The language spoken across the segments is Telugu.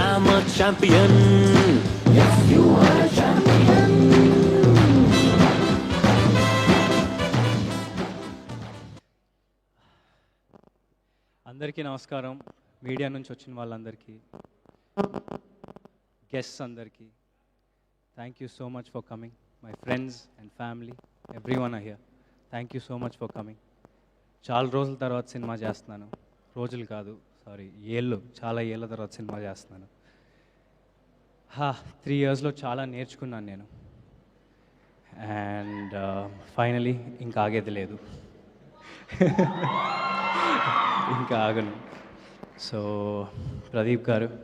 I'm a champion. Yes, you are a champion. అందరికీ నమస్కారం. మీడియా నుంచి వచ్చిన వాళ్ళందరికీ. గెస్ట్స్ అందరికీ. Thank you so much for coming my friends and family every one here thank you so much for coming చాలా రోజుల తర్వాత సినిమా చేస్తున్నాను. రోజులు కాదు సారీ ఏళ్ళు చాలా ఏళ్ళ తర్వాత సినిమా చేస్తున్నాను. హా త్రీ ఇయర్స్లో చాలా నేర్చుకున్నాను నేను. అండ్ ఫైనలీ ఇంకా ఆగేది లేదు. ఇంకా ఆగను. సో ప్రదీప్ గారు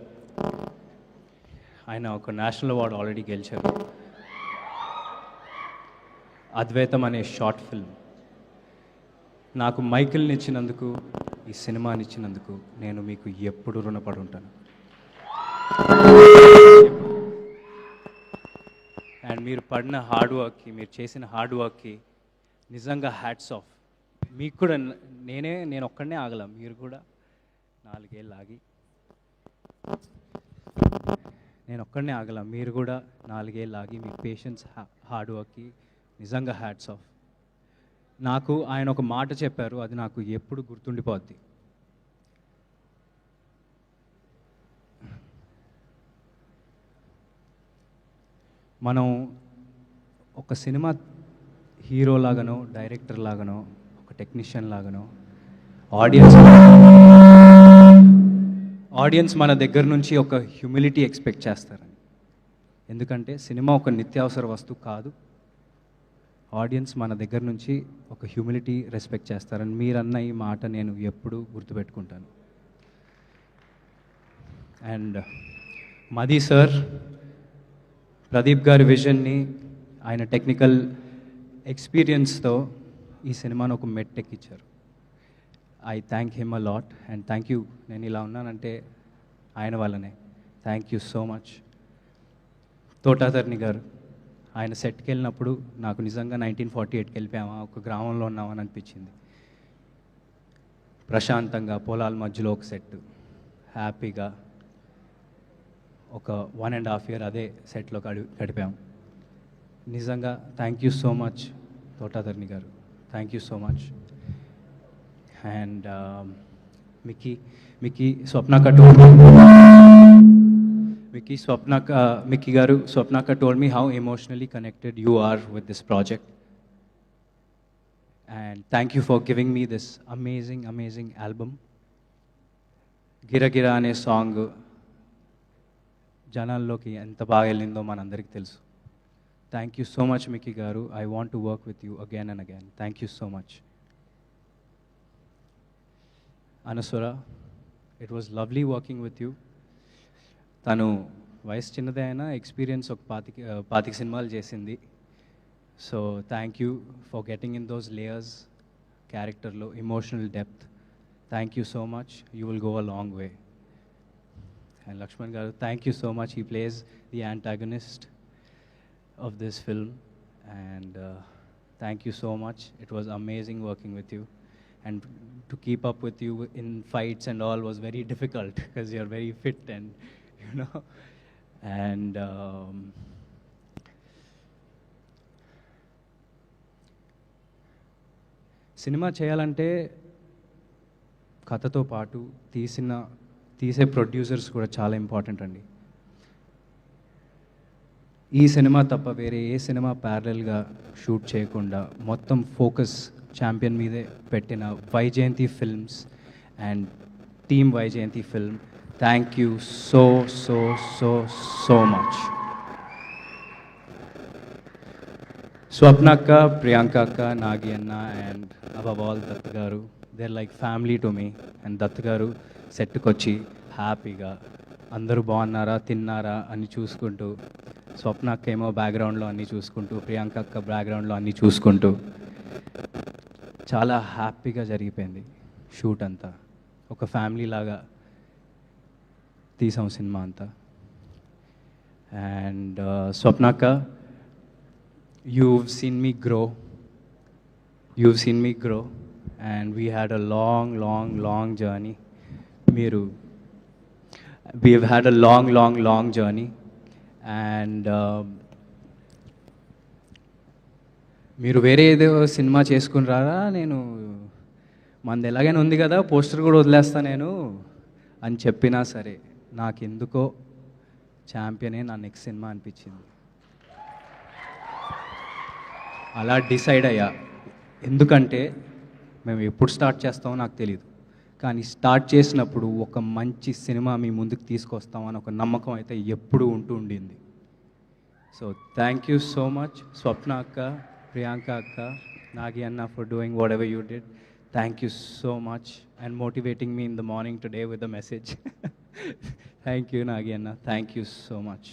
ఆయన ఒక నేషనల్ అవార్డు ఆల్రెడీ గెలిచారు. అద్వైతం అనే షార్ట్ ఫిల్మ్. నాకు మైకిల్ని ఇచ్చినందుకు ఈ సినిమాని ఇచ్చినందుకు నేను మీకు ఎప్పుడు రుణపడి ఉంటాను. అండ్ మీరు పడిన హార్డ్ వర్క్కి మీరు చేసిన హార్డ్ వర్క్కి నిజంగా హ్యాట్స్ ఆఫ్ మీకు కూడా నేనే నేను ఒక్కడనే ఆగలం మీరు కూడా నాలుగేళ్ళు ఆగి. నేను ఒక్కడనే ఆగల మీరు కూడా నాలుగేళ్ళు ఆగి మీ పేషెన్స్ హార్డ్ వర్క్కి నిజంగా హ్యాట్స్ ఆఫ్ నాకు ఆయన ఒక మాట చెప్పారు అది నాకు ఎప్పుడు గుర్తుండిపోద్ది. మనం ఒక సినిమా హీరో లాగానో డైరెక్టర్ లాగానో ఒక టెక్నీషియన్ లాగానో ఆడియన్స్ ఆడియన్స్ మన దగ్గర నుంచి ఒక హ్యూమిలిటీ ఎక్స్పెక్ట్ చేస్తారని ఎందుకంటే సినిమా ఒక నిత్యావసర వస్తువు కాదు. ఆడియన్స్ మన దగ్గర నుంచి ఒక హ్యూమిలిటీ రెస్పెక్ట్ చేస్తారని మీరన్న ఈ మాట నేను ఎప్పుడూ గుర్తుపెట్టుకుంటాను. అండ్ మది సార్ ప్రదీప్ గారి విజన్ని ఆయన టెక్నికల్ ఎక్స్పీరియన్స్తో ఈ సినిమాను ఒక మెట్ ఎక్కిచ్చారు I thank him a lot and thank you. నేను ఇలా ఉన్నానంటే ఆయన వల్లనే. Thank you so much. Thota Tharani garu. ఆయన సెట్కి వెళ్ళినప్పుడు నాకు నిజంగా నైన్టీన్ ఫార్టీ ఎయిట్కి వెళ్ళిపోయామా ఒక గ్రామంలో ఉన్నామని అనిపించింది. ప్రశాంతంగా పొలాల మధ్యలో ఒక సెట్ హ్యాపీగా ఒక వన్ అండ్ హాఫ్ ఇయర్ అదే సెట్లో గడి గడిపాము నిజంగా thank you so much Thota Tharani garu. Thank you so much. And Mickey Mickey Swapnaka told Mickey Swapnaka Mickey garu Swapnaka told me how emotionally connected you are with this project and thank you for giving me this amazing amazing album Giragira అనే సాంగ్ జనాల్లోకి ఎంత బాగా వెళ్ళిందో మనందరికీ తెలుసు thank you so much Mickey garu I want to work with you again and again thank you so much Anasuya it was lovely working with you తను వయసు చిన్నదే అయినా ఎక్స్పీరియన్స్ ఒక పాతిక పాతిక సినిమాలు చేసింది so thank you for getting in those layers క్యారెక్టర్లో emotional depth thank you so much you will go a long way And Lakshman Garu, thank you so much. He plays the antagonist of this film. And uh, thank you so much. It was amazing working with you. And to keep up with you in fights and all was very difficult because you're very fit and, you know. And um, cinema చేయాలంటే కథతో పాటు తీసిన తీసే ప్రొడ్యూసర్స్ కూడా చాలా ఇంపార్టెంట్ అండి ఈ సినిమా తప్ప వేరే ఏ సినిమా ప్యారలల్గా షూట్ చేయకుండా మొత్తం ఫోకస్ ఛాంపియన్ మీదే పెట్టిన Vyjayanthi films and team Vyjayanthi film thank you so so so so much Swapna అక్క ప్రియాంక అక్క నాగి అన్న and above all Dutt garu there like family to me and Dutt garu సెట్కి వచ్చి హ్యాపీగా అందరూ బాగున్నారా తిన్నారా అని చూసుకుంటూ స్వప్న అక్క ఏమో బ్యాక్గ్రౌండ్లో అన్నీ చూసుకుంటూ ప్రియాంక అక్క బ్యాక్గ్రౌండ్లో అన్నీ చూసుకుంటూ చాలా హ్యాపీగా జరిగిపోయింది షూట్ అంతా ఒక ఫ్యామిలీ లాగా తీసాం సినిమా అంతా. And uh, Swapnakka you've seen me grow you've seen me grow and we had a long long long journey మీరు we had a long long long journey and మీరు వేరే ఏదో సినిమా చేసుకుని రారా? నేను మంది ఎలాగైనా ఉంది కదా పోస్టర్ కూడా వదిలేస్తా నేను అని చెప్పినా సరే. నాకెందుకో ఛాంపియనే నా నెక్స్ట్ సినిమా అనిపించింది. అలా డిసైడ్ అయ్యా. ఎందుకంటే మేము ఎప్పుడు స్టార్ట్ చేస్తామో నాకు తెలియదు కానీ స్టార్ట్ చేసినప్పుడు ఒక మంచి సినిమా మీ ముందుకు తీసుకొస్తామని ఒక నమ్మకం అయితే ఎప్పుడూ ఉంటూ ఉండింది. So thank you so much Swapna అక్క ప్రియాంక అక్క నాగి అన్న for doing whatever you did thank you so much and motivating me in the morning today with the message thank you Nagi అన్న థ్యాంక్ యూ సో మచ్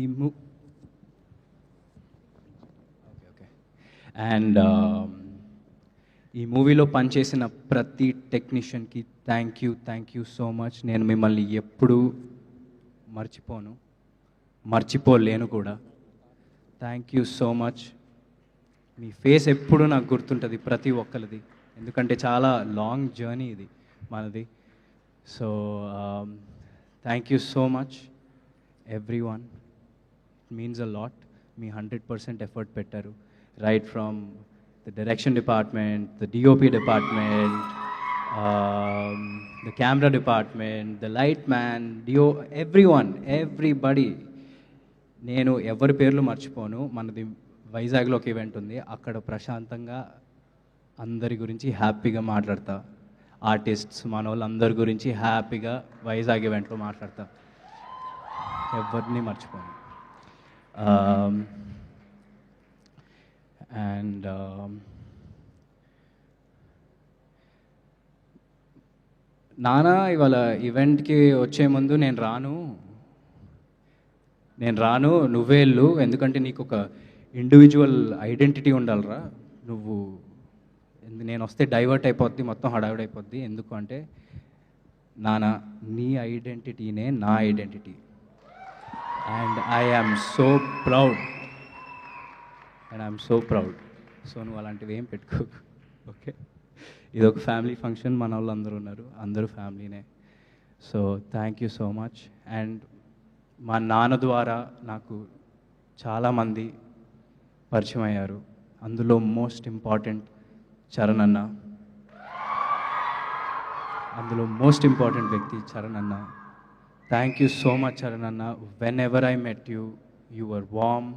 ఈ మూ ఓకే ఓకే అండ్ ఈ మూవీలో పనిచేసిన ప్రతి టెక్నీషియన్కి thank you thank you so much నేను మిమ్మల్ని ఎప్పుడూ మర్చిపోను మర్చిపోలేను కూడా. థ్యాంక్ యూ సో మచ్ మీ ఫేస్ ఎప్పుడూ నాకు గుర్తుంటుంది ప్రతి ఒక్కరిది. ఎందుకంటే చాలా లాంగ్ జర్నీ ఇది మనది. So thank you so much every one means a lot me hundred percent effort పెట్టారు. Right from the direction department the DOP department the camera department the light man do every one everybody నేను ఎవరి పేర్లు మర్చిపోను. మనది వైజాగ్లో ఒక ఈవెంట్ ఉంది. అక్కడ ప్రశాంతంగా అందరి గురించి హ్యాపీగా మాట్లాడతా. ఆర్టిస్ట్స్ మన వాళ్ళందరి గురించి హ్యాపీగా వైజాగ్ ఈవెంట్లో మాట్లాడతాం. ఎవరిని మర్చిపోను. Um, అండ్ um, నానా ఇవాళ ఈవెంట్కి వచ్చే ముందు నేను రాను. నేను రాను నువ్వే వెళ్ళు ఎందుకంటే నీకు ఒక ఇండివిజువల్ ఐడెంటిటీ ఉండాలిరా. నువ్వు ఎందు- నేను వస్తే డైవర్ట్ అయిపోద్ది మొత్తం హడావిడి అయిపోద్ది. ఎందుకు అంటే నానా నీ ఐడెంటిటీనే నా identity. And I am so proud. And I'm so proud. So నువ్వు అలాంటివి ఏం పెట్టుకోకు ఓకే? ఇది ఒక ఫ్యామిలీ ఫంక్షన్ మన వాళ్ళు అందరూ ఉన్నారు. అందరూ ఫ్యామిలీనే. So thank you so much. And మా నాన్న ద్వారా నాకు చాలామంది పరిచయం అయ్యారు. అందులో మోస్ట్ ఇంపార్టెంట్ చరణ్ అన్న అందులో మోస్ట్ ఇంపార్టెంట్ వ్యక్తి చరణ్ అన్న thank you so much Charan అన్న whenever I met you you were warm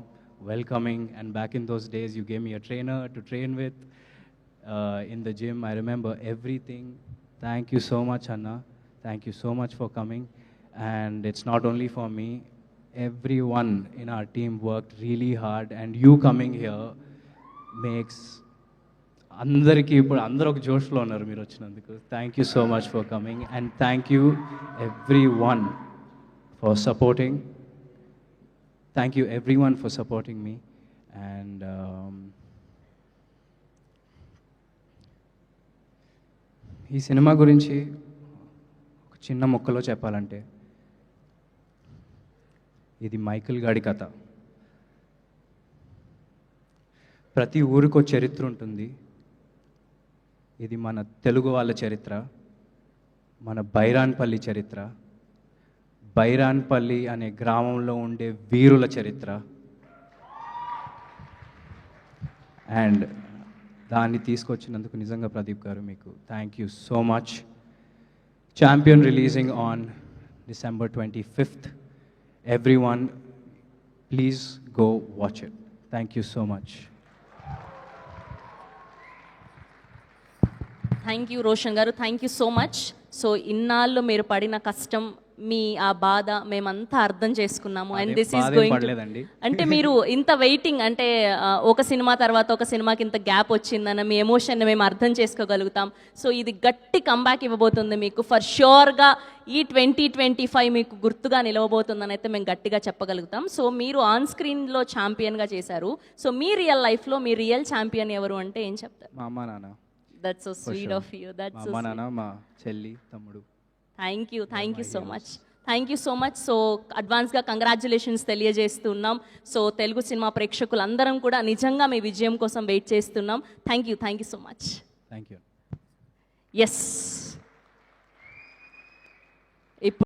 welcoming and back in those days you gave your trainer to train with in the gym I remember everything thank you so much అన్న thank you so much for coming and it's not only for me everyone in our team worked really hard and you coming here makes అందరికీ ఇప్పుడు అందరూ ఒక జోష్లో ఉన్నారు మీరు వచ్చినందుకు. Thank you so much for coming and thank you everyone for supporting thank you everyone for supporting me and ఈ సినిమా గురించి ఒక చిన్న ముక్కలో చెప్పాలంటే ఇది మైకిల్ గాడి కథ. ప్రతి ఊరికో చరిత్ర ఉంటుంది. ఇది మన తెలుగు వాళ్ళ చరిత్ర మన బైరాన్పల్లి చరిత్ర బైరాన్పల్లి అనే గ్రామంలో ఉండే వీరుల చరిత్ర. అండ్ దాన్ని తీసుకొచ్చినందుకు నిజంగా ప్రదీప్ గారు మీకు thank you so much Champion releasing on December twenty fifth everyone please go watch it thank you so much thank you Roshan గారు. Thank you so much so ఇన్నాళ్ళు మీరు పడిన కష్టం మీ ఆ బాధ మేమంతా అర్థం చేసుకున్నాము. And this is going. అంటే మీరు ఇంత వెయిటింగ్ అంటే ఒక సినిమా తర్వాత ఒక సినిమాకి ఇంత గ్యాప్ వచ్చిందన్న మీ ఎమోషన్ మేము అర్థం చేసుకోగలుగుతాం. సో ఇది గట్టి కంబ్యాక్ ఇవ్వబోతుంది మీకు. ఫర్ ష్యూర్గా ఈ ట్వంటీ ట్వంటీ ఫైవ్ మీకు గుర్తుగా నిలవబోతుందని అయితే మేము గట్టిగా చెప్పగలుగుతాం. సో మీరు ఆన్ స్క్రీన్లో ఛాంపియన్గా చేశారు. సో మీ రియల్ లైఫ్లో మీ రియల్ ఛాంపియన్ ఎవరు అంటే ఏం చెప్తారు? మా అమ్మ నాన్న. That's so sweet. Of you మా దట్స్ అమ్మ నాన్న మా చెల్లి తమ్ముడు. Thank you thank you so much thank you so much so అడ్వాన్స్గా కంగ్రాచులేషన్స్ తెలియజేస్తున్నాం. సో తెలుగు సినిమా ప్రేక్షకులందరం కూడా నిజంగా మీ విజయం కోసం వెయిట్ చేస్తున్నాం. Thank you thank you so much thank you yes ఇప్పుడు